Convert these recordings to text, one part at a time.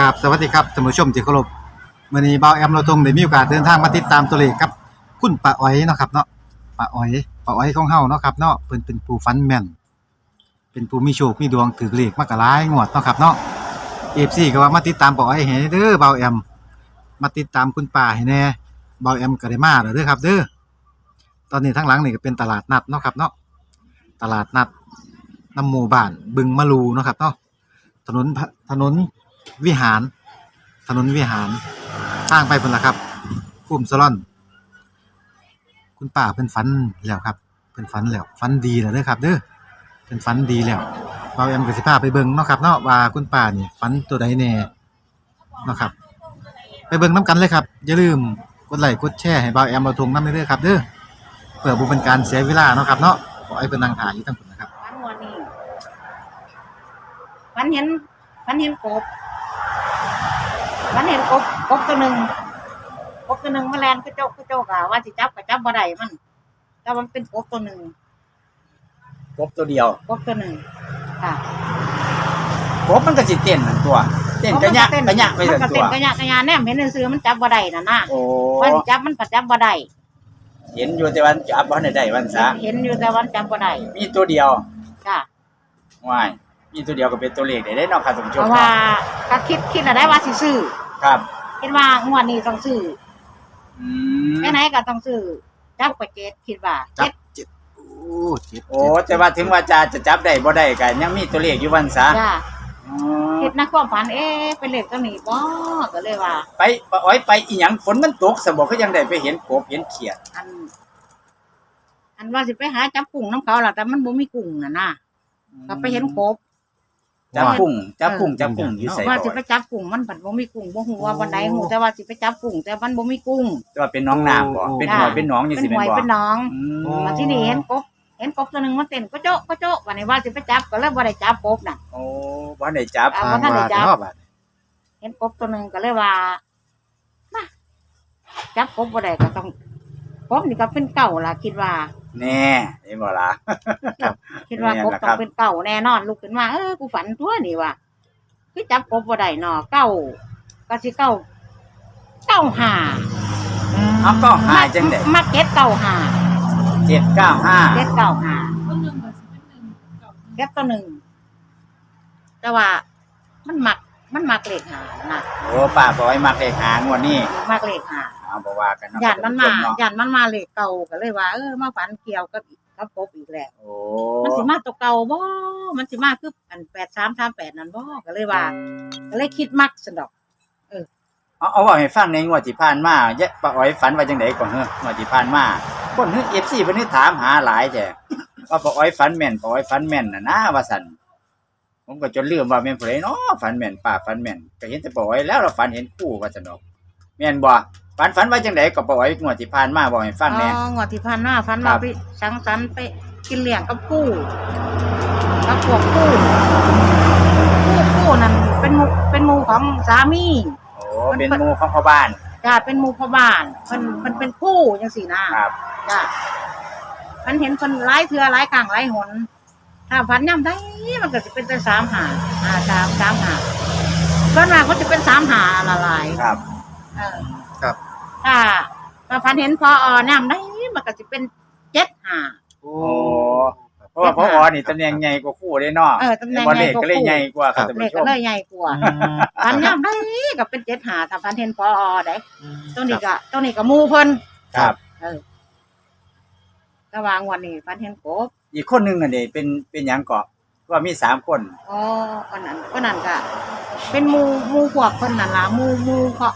กับสวัสดีครับท่านผู้ชมที่เคารพมื้อนี้บ่าวแอมเราทงได้มีโอกาสเดินทางมาติดตามตัวเลขครับ คุณป้าอ้อยเนาะครับเนาะป้าอ้อยป้าอ้อยของเฮาเนาะครับเนาะเพิ่นเป็นผู้ฝันแม่น เป็นผู้มีโชคมีดวงถือเลขมากหลายงวดเนาะครับเนาะ FC ก็ว่ามาติดตามป้าอ้อยให้เด้อเบ่าแอม มาติดตามคุณป้าให้แหน่บ่าวแอมก็ได้มาแล้วเด้อครับ เด้อตอนนี้ทั้งหลังนี่ก็เป็นตลาดนัดเนาะครับเนาะตลาดนัดน้ำหมู่บ้านบึงมะลูเนาะครับเนาะถนนถนน วิหาร ถนนวิหารทางไปเพิ่นละครับคุ้มสลอน คุณป้าเพิ่นฝันแล้วครับ เพิ่นฝันแล้วฝันดีแล้วเด้อครับเด้อเพิ่นฝันดีแล้วเราแอมก็สิพาไปเบิ่งเนาะครับเนาะว่าคุณป้านี่ฝันตัวใดแน่เนาะครับ ไปเบิ่งนํกันเลยครับ อย่าลืมกดไลค์กดแชร์ให้เบาแอมเราทงน้ำเด้อครับเด้อเพื่อบ่เป็นการเสียเวลาเนาะครับเนาะขอให้เพิ่นนั่งถ่ายอยู่ทั้งพุ่นนะครับ ฝันวันนี้ฝันเห็นฝันเห็นกบ ฝันเห็นกบกบตัวหนึ่งกบตัวหนึ่งแมลงกระโจกกระโจกอะว่าสิจับก็จับบ่ได้มันแต่มันเป็นกบตัวหนึ่งกบตัวเดียวกบตัวหนึ่งค่ะกบมันก็สิเต้นนั่นตัว เต้นกระยะมักระยะไปมันทั้งก็ตัเต้วนกระยะกระยะแนมเห็นซื้อๆมันจับบ่ได้น่ะนะโอ้ว่าสิจับมันปัดจับบ่ได้เห็นอยู่แต่วันจับบ่ได้ได้วันซะเห็นอยู่แต่วันจับบ่ได้มีตัวเดียวค่ะ ว้ายมีตัวเดียวก็เป็นตัวเลขได้เด้เนาะครับท่านผู้ชเพมราะว่าก็คิดคิดอะไรว่าสิซื้อ ครับคิดว่างวดนี้ต้องซื้ออืมไหนๆก็ต้องซื้อจับกว่าเจ็ดคิดว่าจัเจ็บดเจ็ดโอ้เจ็ดโอ้แต่ว่าถึงว่าจะจะจับได้บ่ได้ก็ยังมีตัวเลขอยู่วันซะจ้าอ๋อคิดนะความฝันเอ๊ะเป็นเลขตัวนี้บ่ก็เลยว่า ไปป้าอ้อยไปอีหยังฝนมันตกซะบ่คือยังได้ไปเห็นกบเห็นเขียด อัน อันว่าสิไปหาจับกุ้งน้ำเขาล่ะแต่มันบ่มีกุ้งน่ะนะก็ไปเห็นกบ จับกุ้งจับกุ้งจับกุ้งอยู่ใส่ว่าบ่สิไปจับกุ้งมันผัดบ่มีกุ้งบ่ฮู้ว่าวันใดฮู้แต่ว่าสิไปจับกุ้งแต่มันบ่มีกุ้งแต่ว่าเป็นน้องน้ำบ่เป็นหอยเป็นหนองจังเป็นซี่หแม่นอยบ่เป็นหน้องอืมมาที่นี่เห็นกบเห็นกบตัวหนึงมันเต้นก็โจ๊ะก็โจ๊ะวันนี้ว่าสิไปจับก็เลยบ่ได้จับกบน่ะโอ้บ่ได้จับอ่าบ่ทันได้จับทางว่าเนาะบัดเห็นกบตัวหนึงก็เลยว่ามาจับกบบ่ได้ก็ต้อง กบนี่ก็เป็นเก่าล่ะคิดว่า แน่เห็นบ่ล่ะ คิดว่าแม่นกบล่ะต้ครัอบงเป็นเก่าแน่นอนลุกขึ้นมาเออกูฝันตัวนี่ว่ะคือจับกบบ่ได้นอเก่าก็สิเก่าเก่าหาเอาก็หาจังได๋มาเก็ตเก่าหาเจ็ดเก้าห้าเก็ตเก่าหาเก็ตตัวหนึ่งแต่ว่ามันมักมันมักเลขหานะโอ้ป้าบอกให้มักเลขหางวดนี้มักเลขหา เอาบ่ว่ากันเนาะย่านมันมาท่ผู้ชเนาะย่านมันมาเลขเก่าก็เลยว่าเออมาฝันเกี่ยวกับอีกกับกบอีกแล้วโอ้มันสิมาตัวเก่าบ่มันสิมาคืออัน8338นั่นบ่ก็เลยว่าก็เลยคิดมักสนดอกเอาเอาเว่าให้ฟังในงวดที่ผ่านมาเยะป้าอ้อยฝันว่าจังไดก่อนเฮ้องวดที่ผ่านมาคนเฮ้อ FC เพิ่นนี่ถามหาหลายแท้ว่าป้าอ้อยฝันแม่นป้าอ้อยฝันแม่นน่ะนะว่าซั่นผมก็จนลืมว่าแม่นผู้ใดเนาะฝันแม่นป้าฝันแม่นก็เห็นแต่ป้าอ้อยแล้วเราฝันเห็นคู่ว่าซั่นดอกแม่นบ่ ฝันฝันว่าจังไดก็ป้าอ้อยงวดที่ผ่านมาบอกให้ฟังแหน่ อ๋องวดที่ผ่านมาฝันครัว่าบ ไปสังสรรค์ไปกินเลี้ยงกับผู้กับพวกผู้ผู้ผู้นั่นเป็นหมู่เป็นหมู่ของสามีโอ้เป็นหมู่ของพ่อบ้านจ้าเป็นหมู่พ่อบ้านเพิ่นเพิ่นเป็นผู้จังซี่นะครับ จ้ามันเห็นเพิ่นหลายเทื่อหลายครั้งหลายหน ถ้าฝันย่ำได้มันก็สิเป็นแต่สามหาหาสามสามหาเพิ่นว่าเขาจะเป็นสามหาละลาย ครับ เออ ครับถ้าถ้าฝันเห็นพออย่ำได้มันก็จะเป็นเจ็ดหาโอ้โอ้เพราะว่าพ่ออ๋อนี่ตำแหน่งใหญ่กว่าคู่เด้เนาะเออตำแหน่งบ่ใหเลญ่ขกว่าก็เลยคู่ใหญ่กว่าครับท่านเลขผู้ชก็มเลยใหญ่กว่าฝันย่ำได้ก็เป็นเจ็ดหาถ้าฝันเห็นพอได้ตัวนี้ก็ตัวนี้ก็หมูเพิ่นครับ เออก็วางวันนี้ฝันเห็นกบอีกคนหนึงน่ะเด้เป็นเป็นหยังเกาะว่ามีสามคนอ๋อคนนั้นคนนั้นก็เป็นหมูหมูพวกคนนั่นล่ะหมูหมูเขา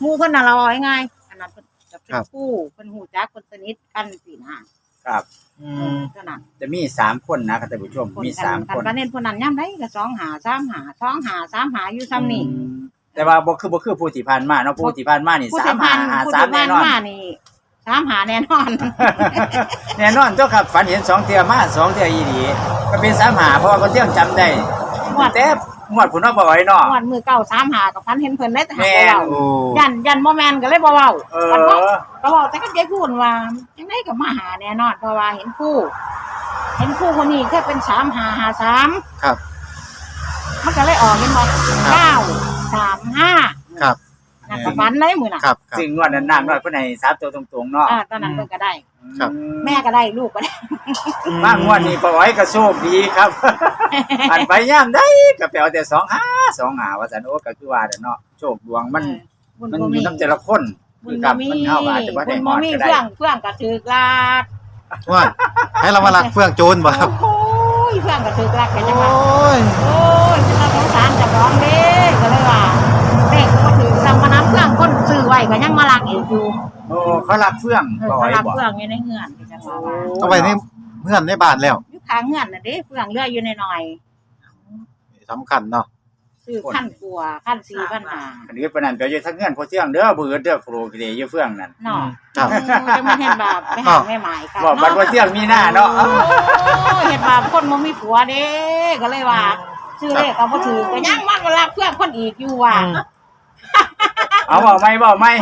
หมูคนนั้นเราเอาง่ายๆอันนั้นเพิ่นจะเป็นคู่เป็นหูจักคนสนิทกันสินะครับ อืมเท่านั้นจะมีสามคนนะครับท่านผู้ชมมีสามกัคนกันเน้นคนนั้นย่ำได้ก็สองหาสามหาสองหาสามหาอยู่ซ้ำนี่อืมแต่ว่าบ่คือบ่คือผู้ที่ผ่านมาเนาะผู้ที่ผ่านมานี่ผู้สาที่มผ่าหานหาผู้สามที่แน่ผ่านนอน มานี่สามหาแน่นอน แน่นอนเจ้าครับฝันเห็นสองเทื่อมาสองเทื่ออีหลีก็เป็นสามหาเพราะว่าคนเที่ยงจำได้งวดแต่ งวดผุนว่าบ่อยเนาะงวดมือเก่าสามหากับพันเห็นเพิ่นได้แต่หาแม่บ่เว้าโอ้ ยันยันบ่แมนก็เลยบ่เว้าเอมันบ่อก็บอกแต่ก็ใจพูดว่าจังไดก็มาหาแน่นอนเพราะว่าเห็นคู่ เห็นคู่คนนี้แค่เป็นสามหาหาสามครับ มันก็เลยออกเป็นบ่เก้าสามห้าครับ นั่นก็ฝันได้มือน่ะครับครับ ซึ่งงวดนั้นนางน้อยเพิ่นให้สามตัวตรงๆเนาะอ่าตอนนั้นเพิ่นก็ได้ ครับ แม่ก็ได้ลูกก็ได้ มางวดนี้ป้าอ้อยก็โชคดีครับ อันไปยามได้ก็ไปเอาแต่2 5 2 5ว่าซั่นโอ้ก็คือว่าเด้อเนาะโชคดวงมันบุญมันบ่อมียู่นํแต่ละคนบุคืญอบ่กับมีมันเฮาก็อาจจะบ่ได้บุญฮบ่อดมีก็ได้เพื่องเพื่องก็ถือกลาดว่าให้เรามาลักเฟื่องโจรบ่ครับ โอ้ยเพื่องก็ถือกลาดกันจังโอ้ว่ายโอ้ยฉันน่าสงสารเจะร้องเด้ก็เลยว่าเด็กก็ถือซ้ำมาน้ำเพื่องคนซื้อไว้ก็ยังมาลักอีกอยู่โอ้เขารักเฟื่องเออป้าอ้เขาอยลักบอกเพื่องอยู่ในเฮือนจังว่าว่าเอาไว้ในเพื่อนในบ้านแล้ว อยู่ข้างเฮือนน่ะเด้เพื่องเรืออยู่ในหน่อยสำคัญเนาะซื้อขั้นกลัวขั้นสี่พันหาอันนี้ปานนั้นไปอยู่ทั้งเงื่อนพอเที่ยงเด้อบ่เอิดเด้อโปรกเดอยู่เฟื่องนั่น เนาะครับเออจะมาเห็นบาปไปหาแม่หมายค่ะบอกบัดว่าเที่ยงมีหน้าเนาะ โอ้ยเห็นบาปคนบ่มีผัวเด้ก็เลยว่าซื้อเลขก็บ่ถือก็ยังมันก็รักเพื่อนคนอีกอยู่ว่ะเอาบอกไหม่บอกไหม่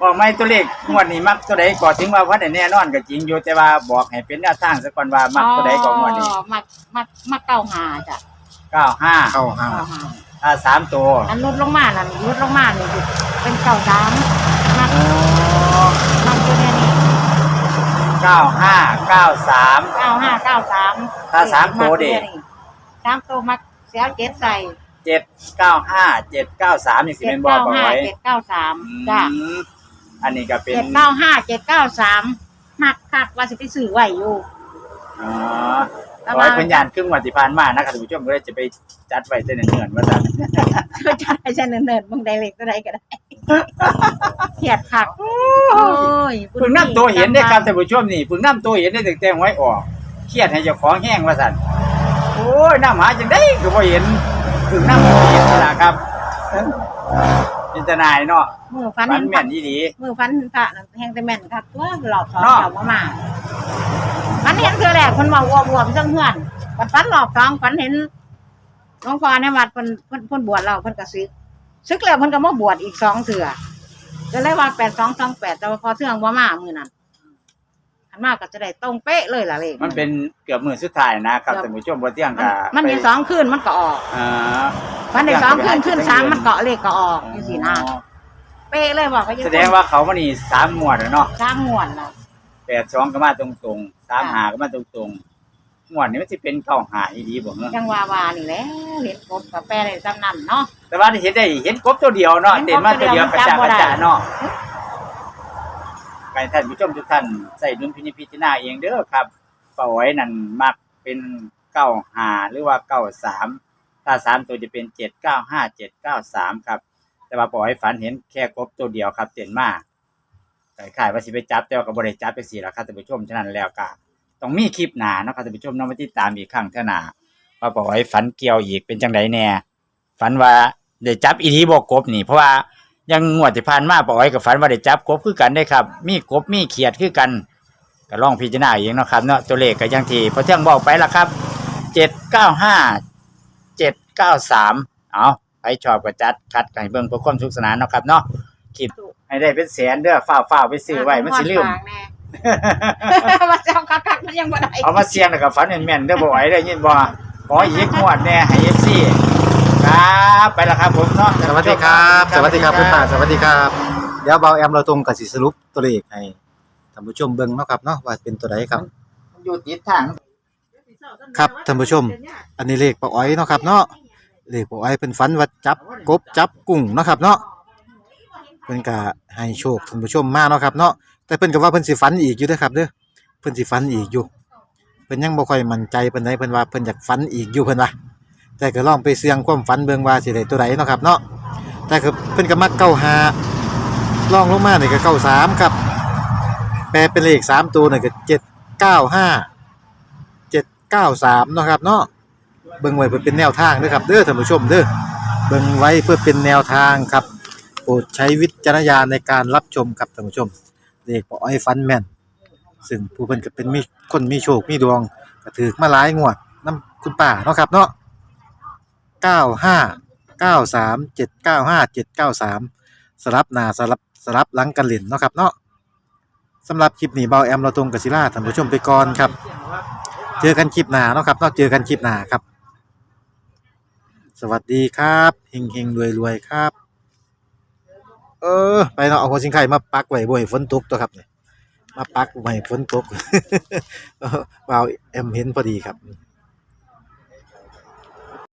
บอกไหม่ตัวเลขงวดนี้มักตัวใดก่อถึงว่าพันได้แน่นอนก็จริงอยู่แต่ว่าบอกให้เป็นแนวทางซะก่อนว่ามักตัวใดก่อนงวดนี้อ๋อมักมักมักเก้าหาจ้ะ95เข้าห้าเก้าหาถ้าสามตัวอันลดลงมานั่นลดลงมานี่คือเป็นเก้าสามมักมักอยู่แค่นี้95 93เก้าห้าเก้าสามถ้าสามตัวดิสามตัวมักเสียเจ็ดใส่ 795 793นี่สิเจ็ดแม่นบอกเก้าเอาห้าไว้เจ็ดเก้าสามจ้ะอืมอันนี้ก็เป็นเจ็ดเก้าห้าเจ็ดเก้าสามมักคักว่าสิไปซื้อไว้อยู่อ๋อแต่ร้ว่าอยพยานครึ่งวันที่ผ่านมานะครับท่านผู้ชมก็เลยจะไปจัดไว้เส้นเนื่อนๆว่าซั่นก็จะให้ฉันเนินๆมึงได้เล็กก็ได้ก็ได้เขียดคัก โอ้ยเพิ่งนํตัวเห็นได้ครับท่านผู้ชมนี่เพิ่งนํตัวเห็นได้ตั้งแต่หวยออกเครียดให้เจ้าของแห้งว่าซั่นโอ้ยน้ำหาจังได๋ก็บ่เห็น เพิ่งนํตัวเห็นนี่ล่ะครับจินตนายเนาะมือฟันฝัเห็นนแม่นอีหลีมือฟันพระนั่นแห้งแต่แม่นคักตัวหลอกสองเนาะ เจ้ามามาฟันเห็นคือแรกคนมาวัววัวไปทั้งเฮือนฟันฟันหลอกสองฟันเห็นหลวงพ่อในวัดเพิ่นเพิ่นเพิ่นบวชเราเพิ่นก็ซึกซึกแล้วเพิ่นก็มาบวชอีกสองเถื่อก็เลยว่าแปดสองสองแปดแต่ว่าพอเสื่องบ่มามือนั้น ขันมากก็จะได้ตรงเป๊ะเลยล่ะเลขมันเป็นเกือบมื้อสุดท้ายนะครับท่านผู้ชมบ่เที่ยงมันก็มันมีสองคืนมันก็ออกอ่ามันได้สองคืนคืนสามมันเกาะเลขก็ออกจังซี่นะเป๊ะเลยบอกก็ยังแสดงว่าเขามานี่สามหมวดแล้วเนาะสร้างงวดแล้ว82ก็มาตรงๆ35ก็มาตรงๆหมวดนี้มันสิเป็น95อีหลีบ่เนาะจังวาวานี่แหละเห็นกบกับแปรได้จำนั่นเนาะแต่ว่าเห็นได้เห็นกบตัวเดียวเนาะเห็นเต็มมาตัวเดียวกกบระตัวเดียวจากกระจาจำบ่ได้เนาะ ไปท่านผู้ชมทุกท่านใส่ดุลพินิจพิจารณาเองเด้อครับป้าอ้อยนั่นมักเป็น95หรือว่า93ถ้าสามตัวจะเป็น795 793ครับ แต่ว่าป้าอ้อยฝันเห็นแค่กบตัวเดียวครับเต็มมาคล้ายว่าสิไปจับแต่ว่าก็บ่ได้จับไปสิล่ะครับท่านผู้ชมฉะนั้นแล้วก็ต้องมีคลิปหนาเนาะครับท่านผู้ชมเนาะมาติดตามอีกครั้งเท่านาว่าป้าอ้อยฝันเกี่ยวอีกเป็นจังไดแน่ฝันว่าได้จับอีทีบอกกบนี่เพราะว่า ยังงวดที่ผ่านมาป้าอ้อยกับฝันว่าได้จับกบคือกันได้ครับ มีกบมีเขียดคือกันก็ลองพิจารณาเองเนาะครับเนาะตัวเลขก็อยังที่พอเที่ยงบอกไปละครับเจ็ดเก้าห้าเจ็ดเก้าสามเอาไปชอบก็จัดคัดกันให้เบิ่งเพื่อความสุขสนานเนาะครับเนาะคลิปให้ได้เป็นแสนเด้อฝ้าวฝ้าวๆไปซื้อไว้มันสิลืมว่าเจ้าคักๆมันยังบ่ได้เอามาเสี่ยงแล้วก็ฝันแม่นๆเด้อบ่ไหวได้อยินบ่ขออีกงวดแน่ให้ FC ครับไปละครับผมเนาะสวัสดีครับ สวัสดีครับคุณป้าสวัสดีครับ เดี๋ยวเบาแอมเราตรงกับสิสรุปตัวเลขให้ท่านผู้ชมเบิ่งเนาะครับเนาะว่าเป็นตัวใดครับอยู่ติดทางครับท่านผู้ชม อันนี้เลขป้าอ้อยเนาะครับเนาะเลขป้าอ้อยเป็นฝันว่าจับกบจับกุ้งเนาะครับเนาะเพิ่นก็ให้โชคท่านผู้ชมมาเนาะครับเนาะแต่เพิ่นก็ว่าเพิ่นสิฝันอีกอยู่เด้อครับเด้อเพิ่นสิฝันอีกอยู่เพิ่นยังบ่ค่อยมั่นใจปานใดเพิ่นว่าเพิ่นอยากฝันอีกอยู่เพิ่นว่า แต่ก็ลองไปเสี่ยงความฝันเบิงว่าสิได้ตัวใดเนาะครับเนาะแต่ก็เพิ่นก็มักเก้าหาลองลงมานี่ก็เก้าสามครับ แปลเป็นเลขสามตัวนี่ก็เจ็ดเก้าห้าเจ็ดเก้าสามเนาะครับเนาะเบิ่งไว้เพื่อเป็นแนวทางเด้อครับเด้อท่านผู้ชมเด้อเบิ่งไว้เพื่อเป็นแนวทางครับโปรดใช้วิจารณญาณในการรับชมครับท่านผู้ชมเลขปออ้อยฟันแมนซึ่งผู้เพิ่นก็เป็นมีคนมีโชคมีดวงก็ถือมาหลายงวดนํคุณป้าเนาะครับเนาะ 95 93 795 793สลับหน้าสลับสลับหลังกันเล่นเนาะครับเนาะสำหรับคลิปนี้เบาแอมเราตรงกับศิลาท่านผู้ชมไปก่อนครับ เจอกันคลิปหนาเนาะครับเนาะเจอกันคลิปหนาครับ สวัสดีครับเฮงเฮงรวยรวยครับ เออ ไปเนาะเอาหัวสิงไข่มาปักไว้บ่ให้ฝนตกตัวครับเนี่ยมาปักไว้ฝนตกเบ่าวแอมเห็นพอดีครับ